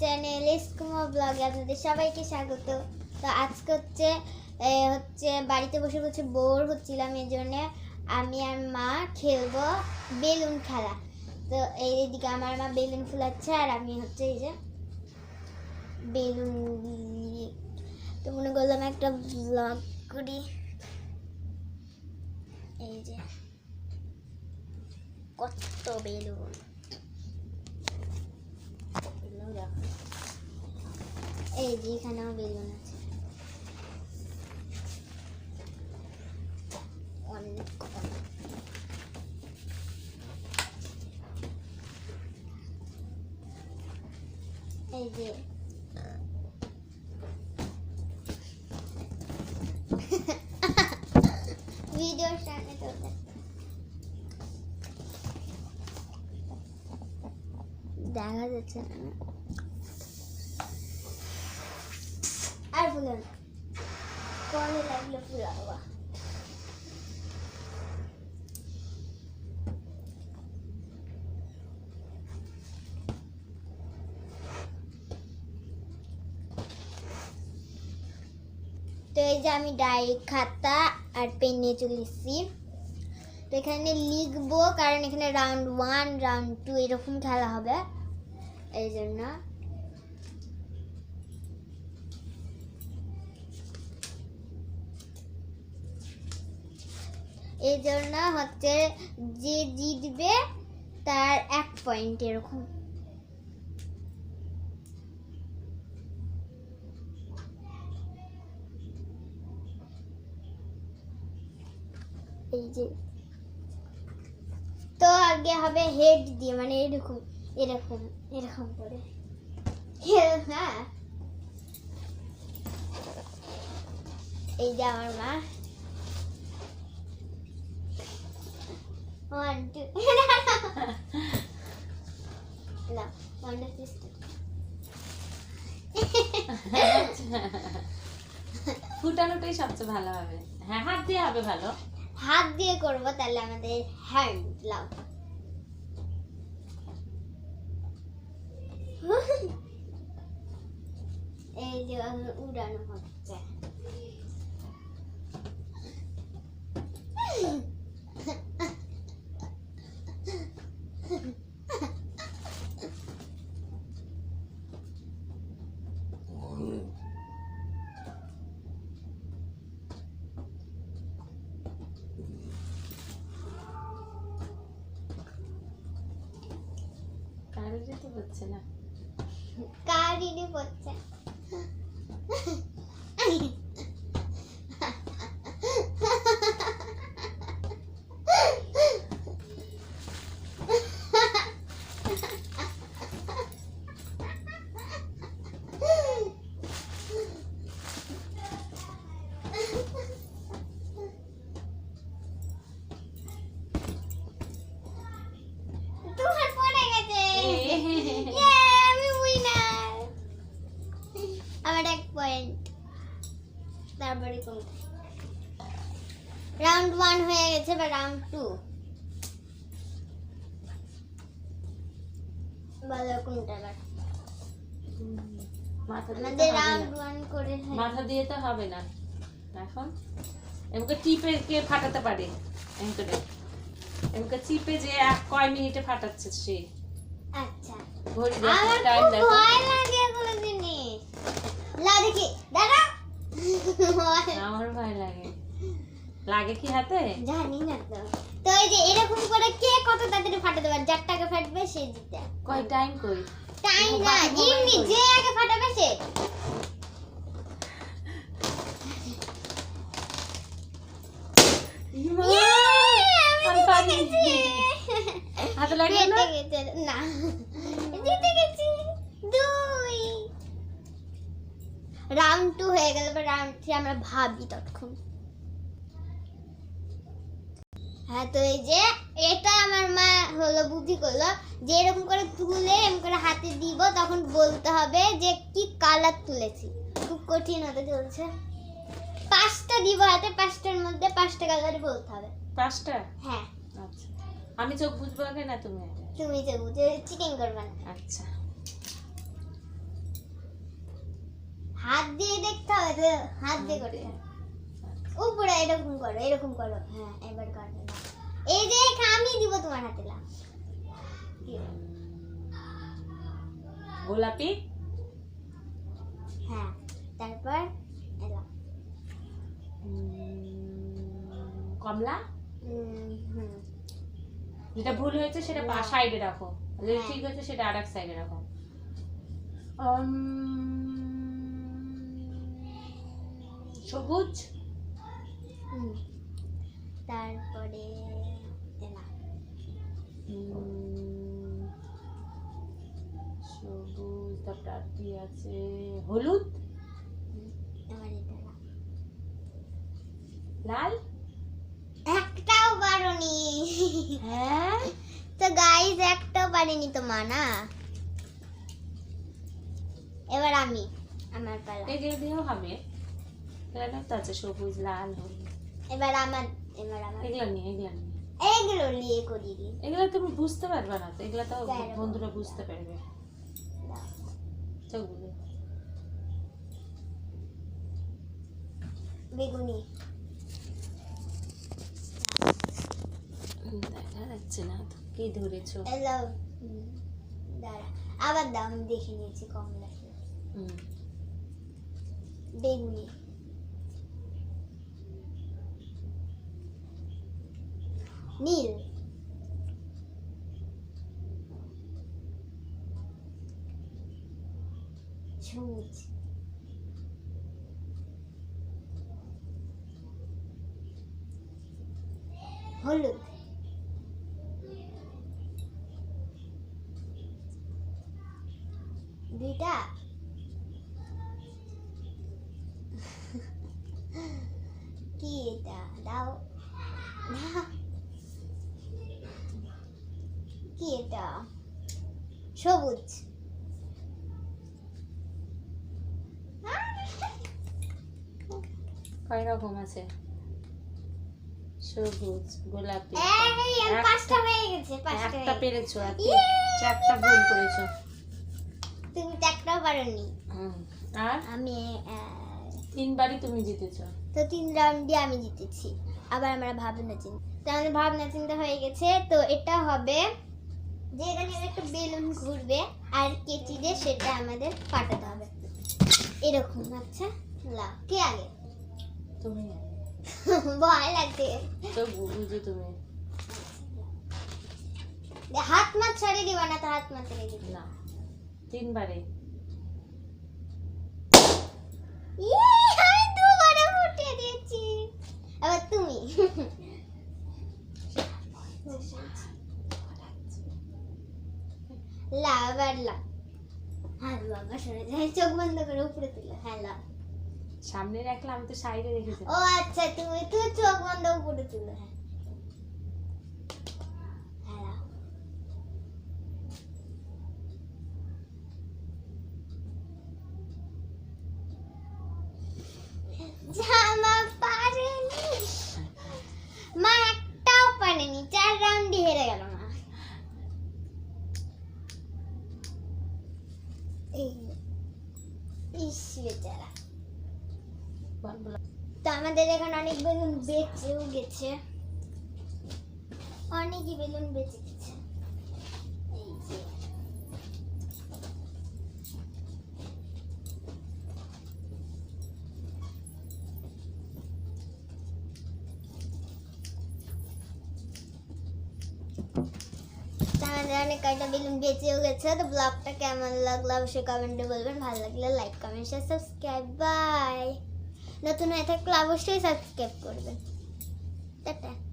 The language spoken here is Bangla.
চ্যানেল এসকুমা ব্লগে আপনাদের সবাইকে স্বাগত। তো আজকে হচ্ছে হচ্ছে বাড়িতে বসে বসে বোর হচ্ছিলাম এই জন্য আমি আর মা খেলব বেলুন খেলা। তো এই এদিকে আমার মা বেলুন ফুলাচ্ছে আর আমি হচ্ছে এই যে বেলুন তো মনে করলাম একটা ব্লগ করি। এই যে কত বেলুন। এই যে এখানেও বেলুন আছে। অনেক কটা। এই যে। ভিডিওর সামনে চলতে দেখা যাচ্ছে না। তো এই যে আমি ডায়েরি খাতা আর পেন নিয়ে চলে এসেছি। তো এখানে লিখব, কারণ এখানে রাউন্ড ওয়ান রাউন্ড টু এরকম খেলা হবে। এই জন্য এই জন্য হচ্ছে যে জিতবে তার এক পয়েন্ট এরকম। এই যে। তো আগে হবে হেড দিয়ে মানে এরকম এরকম এরকম করে। হ্যাঁ। এই যে আমার মা। ওয়ান টু না ওয়ান টু ফুটানোটাই সবচেয়ে ভালো হবে। হ্যাঁ হাত দিয়ে হবে ভালো। হাত দিয়ে করব তাহলে আমাদের হ্যান্ড লাও এই যে উড়ানো হচ্ছে। কারও যেতে হচ্ছে না। কারিনি পড়ছে পয়েন্ট। তারপরে রাউন্ড ওয়ান হয়ে গেছে বা রাউন্ড টু বলো কোনটা এবার। আমাদের রাউন্ড। ওয়ান করে মাথা দিয়ে তো হবে না। এখন? এমকে টিপে কে ফাটাতে পারে? এমকে এমকে চিপে যে এক কয় মিনিটে ফাটাচ্ছে সে। আচ্ছা। ঘড়ি দেখো টাইম দেখো। ভয় লাগে লা দেখি দাদা আমার ভয় লাগে। লাগে কি হাতে? জানি না তো। তো এই যে এরকম করে কে কত তাড়াতাড়ি ফাটাতে পারে? যার টাকা ফাটবে সে জিতে। কয় টাইম কই? টাইম না এমনি যে আগে ফাটাবে সে। গেছি। হাতে লাগবে না? না। জিতে গেছি। রাউন্ড টু হয়ে গেল বা রাউন্ড থ্রি আমরা ভাবি তখন হ্যাঁ তো এই যে এটা আমার মা হলো বুদ্ধি করল যে এরকম করে তুলে এরকম করে হাতে দিব তখন বলতে হবে যে কি কালার তুলেছি। খুব কঠিন হতে চলছে। পাঁচটা দিব হাতে পাঁচটার মধ্যে পাঁচটা কালার বলতে হবে। পাঁচটা? হ্যাঁ। আচ্ছা। আমি চোখ বুঝব আগে না তুমি? তুমি যে বুঝে চিটিং করবে না। আচ্ছা। হাত দিয়ে দেখতে হবে তো হাত দিয়ে করে উপরে এরকম করো এরকম করো। হ্যাঁ এবার করো। না। এই যে আমি দিব তোমার হাতে লাভ। গোলাপি? হ্যাঁ তারপর এলা কমলা? হুম। যেটা ভুল হয়েছে সেটা। সাইডে রাখো। যেটা হ্যাঁ। ঠিক হয়েছে সেটা আর এক সাইডে রাখো। উম, সবুজ। তারপরে এলা। সবুজ তারপর আর কি আছে? হলুদ। লাল? একটাও পারোনি। হ্যাঁ? তো গাইজ একটাও পারিনি তো মা না এবার আমি আমার পালা। এগুলো দিয়েও হবে। তো আছে সবুজ লাল হলুদ। এবার আমার এবার আমার। এগুলো নিয়ে এগুলো নিয়ে। এইগুলো নিয়ে করি। দিই এগুলো তুমি বুঝতে পারবে না তো এগুলো তো বন্ধুরা বুঝতে পারবে। চোখ বুঝে বেগুনি। দেখা যাচ্ছে না তো কি ধরেছো? দাঁড়া। আবার দাও আমি দেখে নিয়েছি হুম, বেগুনি। নীল সবুজ হলুদ দুইটা কি এটা দাও এটা সবুজ। কয় রকম আছে? সবুজ গোলাপি। একটা- পাঁচটা হয়ে গেছে একটা পেরেছ আর ইয়ে! চারটা ভুল করেছ। তুমি পারোনি। আর? আমি তিনবারই তুমি জিতেছো। তো তিন রাউন্ডে আমি জিতেছি। আবার আমরা ভাবনা চিন্তা তো আমাদের ভাবনা চিন্তা হয়ে গেছে তো এটা হবে যে এখানে একটা বেলুন ঘুরবে আর কেচি দিয়ে সেটা আমাদের ফাটাতে হবে। এরকম আচ্ছা লাও কে আগে? তুমি। ভয় লাগছে। তো বুঝো তুমি। হাত মাত ছাড়িয়ে দিবা না তো হাত মাত ছাড়িয়ে দিবা। না তিনবারে আমি দুবারে ফুটিয়ে দিয়েছি। আবার তুমি লা আবার লা হ্যাঁ বাবা সরে যায় চোখ বন্ধ করে উপরে তুলো হ্যাঁ সামনে রাখলে আমি তো সাইডে রেখেছি ও আচ্ছা তুমি তো চোখ বন্ধ উপরে তুলো হ্যাঁ লাও। জামা পারেনি মা একটাও পারেনি চার রাউন্ডই হেরে গেল মা এই ইস বেচারা বল, বল। তো আমাদের এখানে অনেক বেলুন বেঁচেও গেছে। অনেকই বেলুন বেঁচে গেছে। এই আমাদের অনেক কয়টা বেলুন বেঁচেও গেছে। তো ব্লগটা কেমন লাগল অবশ্যই কমেন্টে বলবেন। ভালো লাগলে like, comment share subscribe bye. নতুন হয়ে থাকলে অবশ্যই সাবস্ক্রাইব করবেন। টাটা।